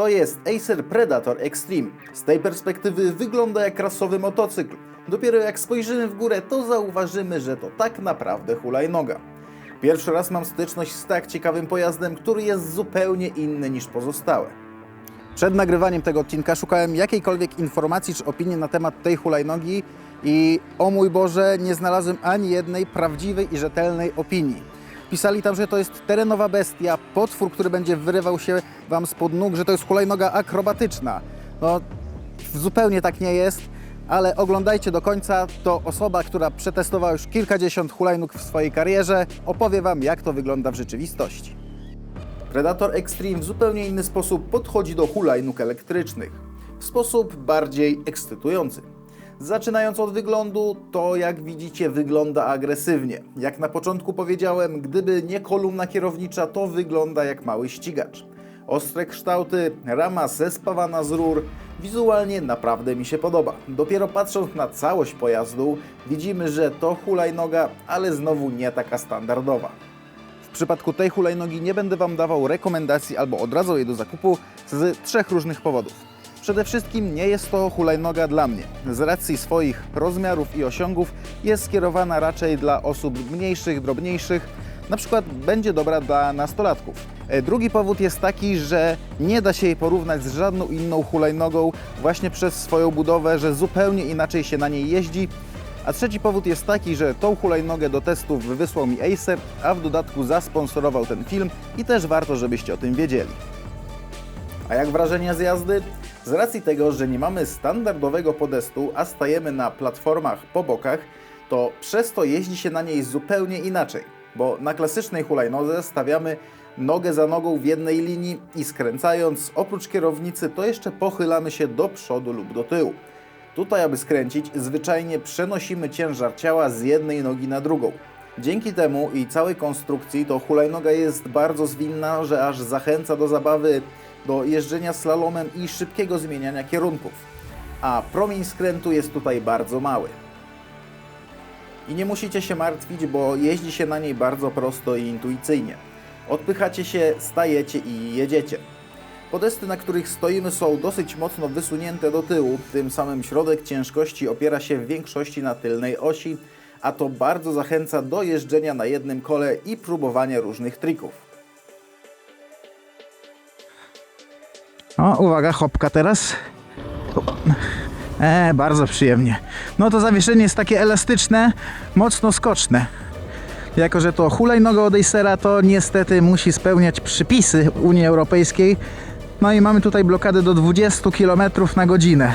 To jest Acer Predator Extreme. Z tej perspektywy wygląda jak rasowy motocykl. Dopiero jak spojrzymy w górę, to zauważymy, że to tak naprawdę hulajnoga. Pierwszy raz mam styczność z tak ciekawym pojazdem, który jest zupełnie inny niż pozostałe. Przed nagrywaniem tego odcinka szukałem jakiejkolwiek informacji czy opinii na temat tej hulajnogi i o mój Boże, nie znalazłem ani jednej prawdziwej i rzetelnej opinii. Pisali tam, że to jest terenowa bestia, potwór, który będzie wyrywał się Wam spod nóg, że to jest hulajnoga akrobatyczna. No, zupełnie tak nie jest, ale oglądajcie do końca. To osoba, która przetestowała już kilkadziesiąt hulajnóg w swojej karierze, opowie Wam, jak to wygląda w rzeczywistości. Predator Extreme w zupełnie inny sposób podchodzi do hulajnóg elektrycznych. W sposób bardziej ekscytujący. Zaczynając od wyglądu, to jak widzicie wygląda agresywnie. Jak na początku powiedziałem, gdyby nie kolumna kierownicza, to wygląda jak mały ścigacz. Ostre kształty, rama zespawana z rur, wizualnie naprawdę mi się podoba. Dopiero patrząc na całość pojazdu, widzimy, że to hulajnoga, ale znowu nie taka standardowa. W przypadku tej hulajnogi nie będę Wam dawał rekomendacji albo odradzał jej do zakupu z trzech różnych powodów. Przede wszystkim nie jest to hulajnoga dla mnie. Z racji swoich rozmiarów i osiągów jest skierowana raczej dla osób mniejszych, drobniejszych, na przykład będzie dobra dla nastolatków. E, Drugi powód jest taki, że nie da się jej porównać z żadną inną hulajnogą właśnie przez swoją budowę, że zupełnie inaczej się na niej jeździ. A trzeci powód jest taki, że tą hulajnogę do testów wysłał mi Acer, a w dodatku zasponsorował ten film i też warto, żebyście o tym wiedzieli. A jak wrażenia z jazdy? Z racji tego, że nie mamy standardowego podestu, a stajemy na platformach po bokach, to przez to jeździ się na niej zupełnie inaczej. Bo na klasycznej hulajnodze stawiamy nogę za nogą w jednej linii i skręcając oprócz kierownicy, to jeszcze pochylamy się do przodu lub do tyłu. Tutaj, aby skręcić, zwyczajnie przenosimy ciężar ciała z jednej nogi na drugą. Dzięki temu i całej konstrukcji to hulajnoga jest bardzo zwinna, że aż zachęca do zabawy, do jeżdżenia slalomem i szybkiego zmieniania kierunków. A promień skrętu jest tutaj bardzo mały. I nie musicie się martwić, bo jeździ się na niej bardzo prosto i intuicyjnie. Odpychacie się, stajecie i jedziecie. Podesty, na których stoimy, są dosyć mocno wysunięte do tyłu, tym samym środek ciężkości opiera się w większości na tylnej osi, a to bardzo zachęca do jeżdżenia na jednym kole i próbowania różnych trików. O, uwaga, hopka teraz. E, bardzo przyjemnie. No to zawieszenie jest takie elastyczne, mocno skoczne. Jako, że to hulajnoga od Acera, to niestety musi spełniać przypisy Unii Europejskiej. No i mamy tutaj blokadę do 20 km na godzinę.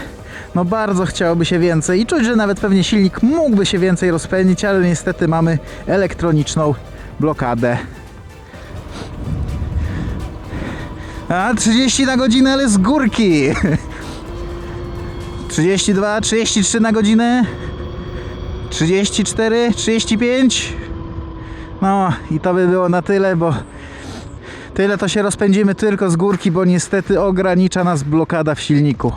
No bardzo chciałoby się więcej i czuć, że nawet pewnie silnik mógłby się więcej rozpędzić, ale niestety mamy elektroniczną blokadę. A 30 na godzinę, ale z górki. 32, 33 na godzinę. 34, 35. No i to by było na tyle, bo tyle to się rozpędzimy tylko z górki, bo niestety ogranicza nas blokada w silniku.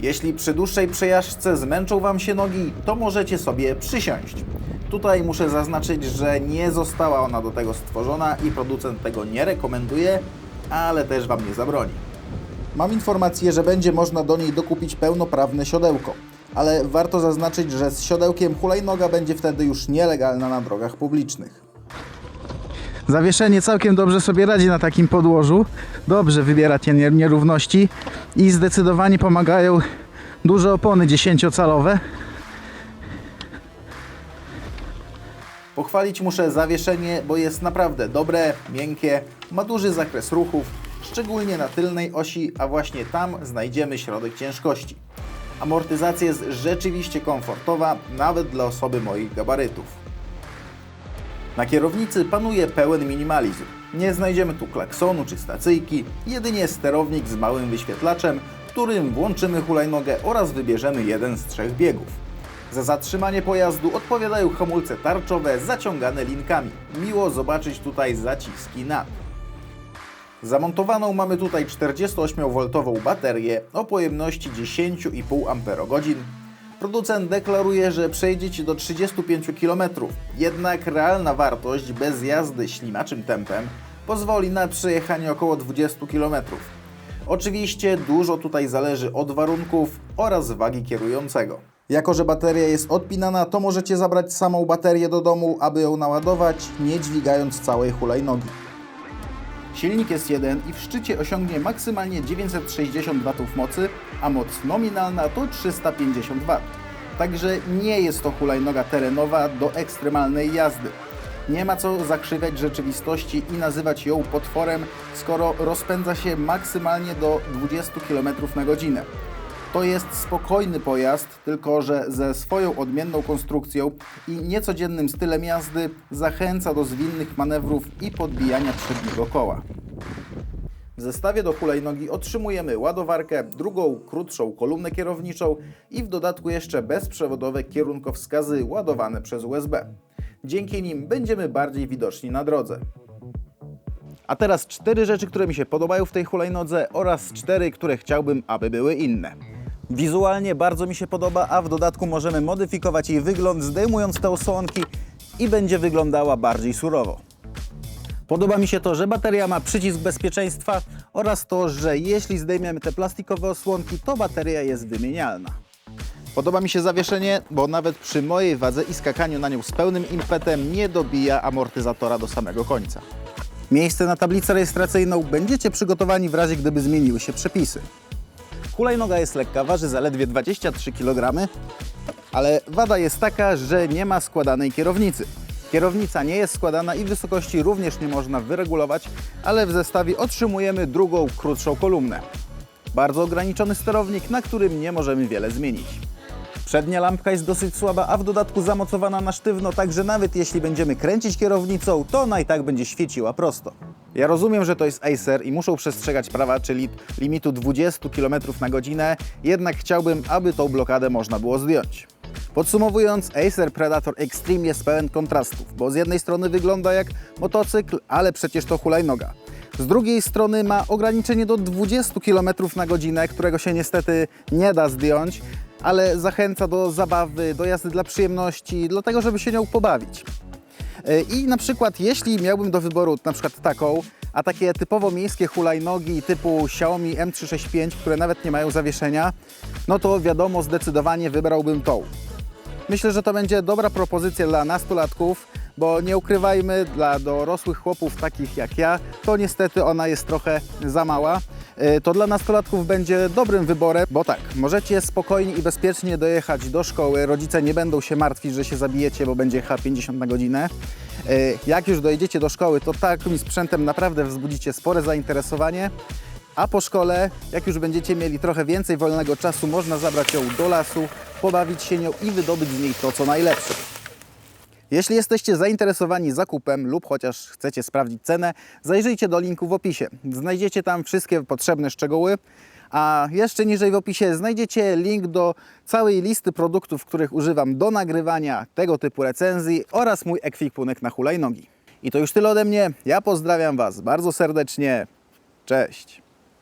Jeśli przy dłuższej przejażdżce zmęczą Wam się nogi, to możecie sobie przysiąść. Tutaj muszę zaznaczyć, że nie została ona do tego stworzona i producent tego nie rekomenduje, ale też Wam nie zabroni. Mam informację, że będzie można do niej dokupić pełnoprawne siodełko, ale warto zaznaczyć, że z siodełkiem hulajnoga będzie wtedy już nielegalna na drogach publicznych. Zawieszenie całkiem dobrze sobie radzi na takim podłożu. Dobrze wybiera te nier- nierówności i zdecydowanie pomagają duże opony 10-calowe. Pochwalić muszę zawieszenie, bo jest naprawdę dobre, miękkie, ma duży zakres ruchów, szczególnie na tylnej osi, a właśnie tam znajdziemy środek ciężkości. Amortyzacja jest rzeczywiście komfortowa, nawet dla osoby moich gabarytów. Na kierownicy panuje pełen minimalizm. Nie znajdziemy tu klaksonu czy stacyjki, jedynie sterownik z małym wyświetlaczem, którym włączymy hulajnogę oraz wybierzemy jeden z trzech biegów. Za zatrzymanie pojazdu odpowiadają hamulce tarczowe zaciągane linkami. Miło zobaczyć tutaj zaciski NAT. Zamontowaną mamy tutaj 48V baterię o pojemności 10,5 Ah. Producent deklaruje, że przejdziecie do 35 km, jednak realna wartość bez jazdy ślimaczym tempem pozwoli na przejechanie około 20 km. Oczywiście dużo tutaj zależy od warunków oraz wagi kierującego. Jako, że bateria jest odpinana, to możecie zabrać samą baterię do domu, aby ją naładować, nie dźwigając całej hulajnogi. Silnik jest jeden i w szczycie osiągnie maksymalnie 960 W mocy, a moc nominalna to 350 W. Także nie jest to hulajnoga terenowa do ekstremalnej jazdy. Nie ma co zakrzywiać rzeczywistości i nazywać ją potworem, skoro rozpędza się maksymalnie do 20 km na godzinę. To jest spokojny pojazd, tylko że ze swoją odmienną konstrukcją i niecodziennym stylem jazdy zachęca do zwinnych manewrów i podbijania przedniego koła. W zestawie do hulajnogi otrzymujemy ładowarkę, drugą, krótszą kolumnę kierowniczą i w dodatku jeszcze bezprzewodowe kierunkowskazy ładowane przez USB. Dzięki nim będziemy bardziej widoczni na drodze. A teraz cztery rzeczy, które mi się podobają w tej hulajnodze oraz cztery, które chciałbym, aby były inne. Wizualnie bardzo mi się podoba, a w dodatku możemy modyfikować jej wygląd, zdejmując te osłonki i będzie wyglądała bardziej surowo. Podoba mi się to, że bateria ma przycisk bezpieczeństwa oraz to, że jeśli zdejmiemy te plastikowe osłonki, to bateria jest wymienialna. Podoba mi się zawieszenie, bo nawet przy mojej wadze i skakaniu na nią z pełnym impetem nie dobija amortyzatora do samego końca. Miejsce na tablicę rejestracyjną będziecie przygotowani w razie gdyby zmieniły się przepisy. Hulajnoga jest lekka, waży zaledwie 23 kg, ale wada jest taka, że nie ma składanej kierownicy. Kierownica nie jest składana i wysokości również nie można wyregulować, ale w zestawie otrzymujemy drugą, krótszą kolumnę. Bardzo ograniczony sterownik, na którym nie możemy wiele zmienić. Przednia lampka jest dosyć słaba, a w dodatku zamocowana na sztywno, także nawet jeśli będziemy kręcić kierownicą, to ona i tak będzie świeciła prosto. Ja rozumiem, że to jest Acer i muszą przestrzegać prawa, czyli limitu 20 km na godzinę, jednak chciałbym, aby tą blokadę można było zdjąć. Podsumowując, Acer Predator Extreme jest pełen kontrastów, bo z jednej strony wygląda jak motocykl, ale przecież to hulajnoga. Z drugiej strony ma ograniczenie do 20 km na godzinę, którego się niestety nie da zdjąć, ale zachęca do zabawy, do jazdy dla przyjemności, dlatego żeby się nią pobawić. I na przykład jeśli miałbym do wyboru na przykład taką, a takie typowo miejskie hulajnogi typu Xiaomi M365, które nawet nie mają zawieszenia, no to wiadomo, zdecydowanie wybrałbym tą. Myślę, że to będzie dobra propozycja dla nastolatków, bo nie ukrywajmy, dla dorosłych chłopów takich jak ja, to niestety ona jest trochę za mała. E, To dla nastolatków będzie dobrym wyborem, bo tak, możecie spokojnie i bezpiecznie dojechać do szkoły, rodzice nie będą się martwić, że się zabijecie, bo będzie H50 na godzinę. E, Jak już dojedziecie do szkoły, to takim sprzętem naprawdę wzbudzicie spore zainteresowanie. A po szkole, jak już będziecie mieli trochę więcej wolnego czasu, można zabrać ją do lasu, pobawić się nią i wydobyć z niej to, co najlepsze. Jeśli jesteście zainteresowani zakupem lub chociaż chcecie sprawdzić cenę, zajrzyjcie do linku w opisie. Znajdziecie tam wszystkie potrzebne szczegóły, a jeszcze niżej w opisie znajdziecie link do całej listy produktów, których używam do nagrywania tego typu recenzji oraz mój ekwipunek na hulajnogi. I to już tyle ode mnie. Ja pozdrawiam Was bardzo serdecznie. Cześć!